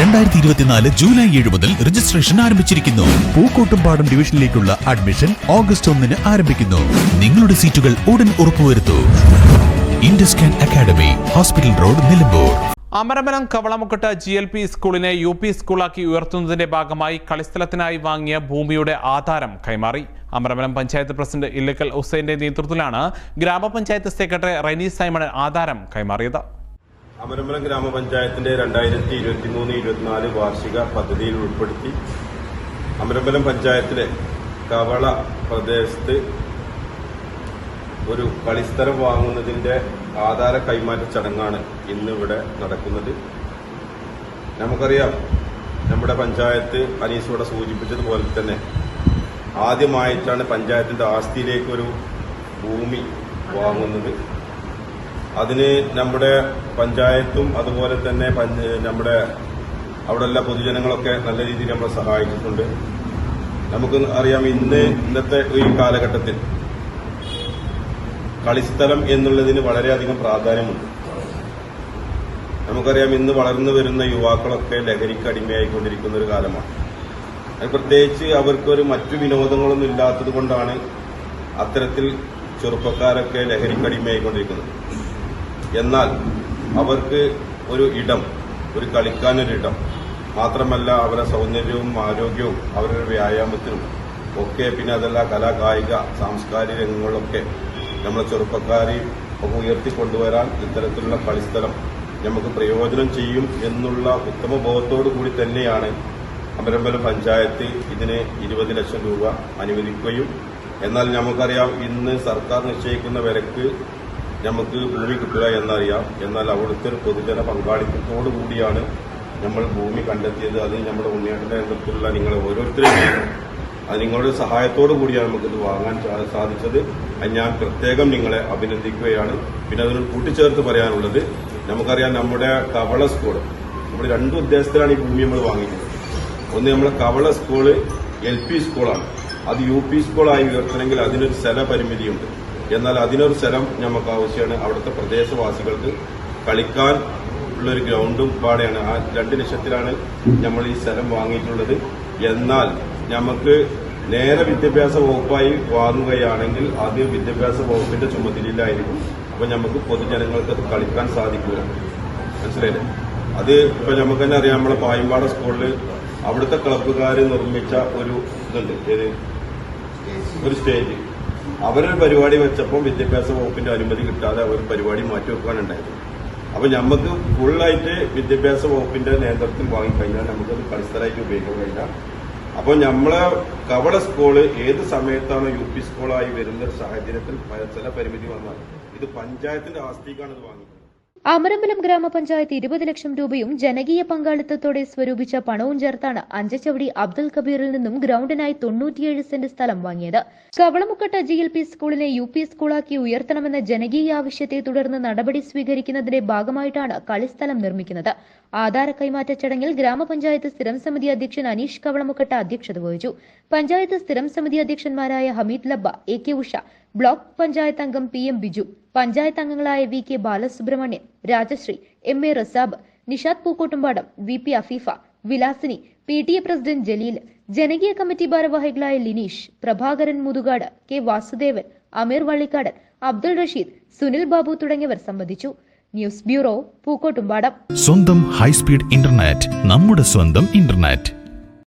രണ്ടായിരത്തി ഇരുപത്തിനാല് ജൂലൈ ഏഴ് മുതൽ രജിസ്ട്രേഷൻ ആരംഭിച്ചിരിക്കുന്നു. പൂക്കോട്ടുംപാടം ഡിവിഷനിലേക്കുള്ള അഡ്മിഷൻ ഓഗസ്റ്റ് ഒന്നിന് ആരംഭിക്കുന്നു. നിങ്ങളുടെ സീറ്റുകൾ ഉടൻ ഉറപ്പുവരുത്തൂ. Induscan academy hospital road Nilambur. Amaramanam Kavalamukkatt G L P സ്കൂളിനെ യു പി സ്കൂളാക്കി ഉയർത്തുന്നതിന്റെ ഭാഗമായി കളിസ്ഥലത്തിനായി വാങ്ങിയ ഭൂമിയുടെ ആധാരം കൈമാറി. അമരമനം പഞ്ചായത്ത് പ്രസിഡന്റ് ഇല്ലക്കൽ ഹുസൈന്റെ നേതൃത്വത്തിലാണ് ഗ്രാമപഞ്ചായത്ത് സെക്രട്ടറി റെനി സൈമൺ ആധാരം കൈമാറിയത്. അമരമ്പലം ഗ്രാമപഞ്ചായത്തിന്റെ രണ്ടായിരത്തി ഇരുപത്തി മൂന്ന് ഇരുപത്തിനാല് വാർഷിക പദ്ധതിയിൽ ഉൾപ്പെടുത്തി അമരമ്പലം പഞ്ചായത്തിലെ കവള പ്രദേശത്ത് ഒരു കളിസ്ഥലം വാങ്ങുന്നതിന്റെ ആധാര കൈമാറ്റ ചടങ്ങാണ് ഇന്ന് ഇവിടെ നടക്കുന്നത്. നമുക്കറിയാം നമ്മുടെ പഞ്ചായത്ത് അനീസ് ഇവിടെ സൂചിപ്പിച്ചതുപോലെ തന്നെ ആദ്യമായിട്ടാണ് പഞ്ചായത്തിന്റെ ആസ്തിയിലേക്ക് ഒരു ഭൂമി വാങ്ങുന്നത്. അതിന് നമ്മുടെ പഞ്ചായത്തും അതുപോലെ തന്നെ നമ്മുടെ അവിടെയുള്ള പൊതുജനങ്ങളൊക്കെ നല്ല രീതിയിൽ നമ്മളെ സഹായിച്ചിട്ടുണ്ട്. നമുക്ക് അറിയാം ഇന്ന് ഇന്നത്തെ ഈ കാലഘട്ടത്തിൽ കളിസ്ഥലം എന്നുള്ളതിന് വളരെയധികം പ്രാധാന്യമുണ്ട്. നമുക്കറിയാം ഇന്ന് വളർന്നു വരുന്ന യുവാക്കളൊക്കെ ലഹരിക്ക് അടിമയായിക്കൊണ്ടിരിക്കുന്ന ഒരു കാലമാണ്. അത് പ്രത്യേകിച്ച് അവർക്കൊരു മറ്റു വിനോദങ്ങളൊന്നും ഇല്ലാത്തത് കൊണ്ടാണ് അത്തരത്തിൽ ചെറുപ്പക്കാരൊക്കെ ലഹരിക്ക് അടിമയായിക്കൊണ്ടിരിക്കുന്നത്. എന്നാൽ അവർക്ക് ഒരു ഇടം ഒരു കളിക്കാനൊരിടം. മാത്രമല്ല അവരുടെ സൗന്ദര്യവും ആരോഗ്യവും അവരുടെ വ്യായാമത്തിനും ഒക്കെ പിന്നെ അതല്ല കലാ കായിക സാംസ്കാരിക രംഗങ്ങളിലൊക്കെ നമ്മളെ ചെറുപ്പക്കാരെയും ഒക്കെ ഉയർത്തിക്കൊണ്ടുവരാൻ ഇത്തരത്തിലുള്ള കളിസ്ഥലം നമുക്ക് പ്രയോജനം ചെയ്യും എന്നുള്ള ഉത്തമ ബോധത്തോടു കൂടി തന്നെയാണ് അമരമ്പലം പഞ്ചായത്ത് ഇതിന് ഇരുപത് ലക്ഷം രൂപ അനുവദിക്കുകയും. എന്നാൽ നമുക്കറിയാം ഇന്ന് സർക്കാർ നിശ്ചയിക്കുന്ന വിലക്ക് നമുക്ക് ഭൂമി കിട്ടുക എന്നറിയാം. എന്നാൽ അവിടുത്തെ ഒരു പൊതുജന പങ്കാളിത്തത്തോടു കൂടിയാണ് നമ്മൾ ഭൂമി കണ്ടെത്തിയത്. അത് നമ്മുടെ ഉണ്ണിയേട്ടന്റെ രംഗത്തുള്ള നിങ്ങൾ ഓരോരുത്തരെയും അത് നിങ്ങളുടെ സഹായത്തോടു കൂടിയാണ് നമുക്കിത് വാങ്ങാൻ സാധിച്ചത്. അത് ഞാൻ പ്രത്യേകം നിങ്ങളെ അഭിനന്ദിക്കുകയാണ്. പിന്നെ അതിന് കൂട്ടിച്ചേർത്ത് പറയാനുള്ളത് നമുക്കറിയാം നമ്മുടെ കവള സ്കൂൾ നമ്മൾ രണ്ട് ഉദ്ദേശത്തിലാണ് ഈ ഭൂമി നമ്മൾ വാങ്ങിക്കുന്നത്. ഒന്ന് നമ്മുടെ കവള സ്കൂൾ എൽ പി സ്കൂളാണ്. അത് യു പി സ്കൂളായി ഉയർത്തണമെങ്കിൽ അതിനൊരു സ്ഥല പരിമിതിയുണ്ട്. എന്നാൽ അതിനൊരു സ്ഥലം നമുക്ക് ആവശ്യമാണ് അവിടുത്തെ പ്രദേശവാസികൾക്ക് കളിക്കാൻ ഉള്ളൊരു ഗ്രൗണ്ടും പാടെയാണ്. ആ രണ്ട് ലക്ഷത്തിലാണ് നമ്മൾ ഈ സ്ഥലം വാങ്ങിയിട്ടുള്ളത്. എന്നാൽ നമുക്ക് നേരെ വിദ്യാഭ്യാസ വകുപ്പായി വാങ്ങുകയാണെങ്കിൽ അത് വിദ്യാഭ്യാസ വകുപ്പിന്റെ ചുമതലയിലായിരിക്കും. അപ്പൊ നമുക്ക് പൊതുജനങ്ങൾക്ക് അത് കളിക്കാൻ സാധിക്കില്ല മനസ്സിലായില്ലേ? അത് ഇപ്പൊ നമുക്ക് തന്നെ അറിയാം. നമ്മളെ പായമ്പാട സ്കൂളിൽ അവിടുത്തെ ക്ലബ്ബുകാർ നിർമ്മിച്ച ഒരു ഇതുണ്ട്. ഒരു സ്റ്റേജ്. അവരൊരു പരിപാടി വെച്ചപ്പോൾ വിദ്യാഭ്യാസ വകുപ്പിന്റെ അനുമതി കിട്ടാതെ അവർ പരിപാടി മാറ്റി വെക്കാനുണ്ടായത് അപ്പൊ നമുക്ക് ഫുള്ളായിട്ട് വിദ്യാഭ്യാസ വകുപ്പിന്റെ നേതൃത്വത്തിൽ വാങ്ങിക്കഴിഞ്ഞാൽ നമുക്കത് കളിസ്ഥലമായിട്ട് ഉപയോഗിക്കാൻ കഴിയില്ല. അപ്പൊ നമ്മളെ കവള സ്കൂൾ ഏത് സമയത്താണ് യു പി സ്കൂളായി വരുന്ന സാഹചര്യത്തിൽ ചില പരിമിതി വന്നാൽ ഇത് പഞ്ചായത്തിന്റെ ആസ്തിക്കാണ് ഇത് വാങ്ങിക്കുന്നത്. അമരമ്പലം ഗ്രാമപഞ്ചായത്ത് ഇരുപത് ലക്ഷം രൂപയും ജനകീയ പങ്കാളിത്തത്തോടെ സ്വരൂപിച്ച പണവും ചേർത്താണ് അഞ്ചച്ചവടി അബ്ദുൽ കബീറിൽ നിന്നും ഗ്രൌണ്ടിനായി തൊണ്ണൂറ്റിയേഴ് സെന്റ് സ്ഥലം വാങ്ങിയത്. കവളമുക്കട്ട ജി എൽ പി സ്കൂളിനെ യു പി സ്കൂളാക്കി ഉയർത്തണമെന്ന ജനകീയ ആവശ്യത്തെ തുടർന്ന് നടപടി സ്വീകരിക്കുന്നതിന്റെ ഭാഗമായിട്ടാണ് കളിസ്ഥലം നിർമ്മിക്കുന്നത്. ആധാര കൈമാറ്റ ചടങ്ങിൽ ഗ്രാമപഞ്ചായത്ത് സ്ഥിരം സമിതി അധ്യക്ഷൻ അനീഷ് കവളമുക്കട്ട അധ്യക്ഷത വഹിച്ചു. പഞ്ചായത്ത് സ്ഥിരം സമിതി അധ്യക്ഷന്മാരായ Hameed Labba A K Usha block panchayat അംഗം പി എം ബിജു പഞ്ചായത്ത് അംഗങ്ങളായ V K Balasubramanian Rajasree M A Rasab Nishad Pookkottumpadam V P Afeefa Vilasini P T A president Jaleel ജനകീയ കമ്മിറ്റി ഭാരവാഹികളായ ലിനീഷ് പ്രഭാകരൻ മുതുകാട് കെ വാസുദേവൻ അമീർ വള്ളിക്കാടൻ അബ്ദുൾ റഷീദ് സുനിൽ ബാബു തുടങ്ങിയവർ സംബന്ധിച്ചു. News bureau Pookkottumpadam. സ്വന്തം high speed internet നമ്മുടെ സ്വന്തം internet.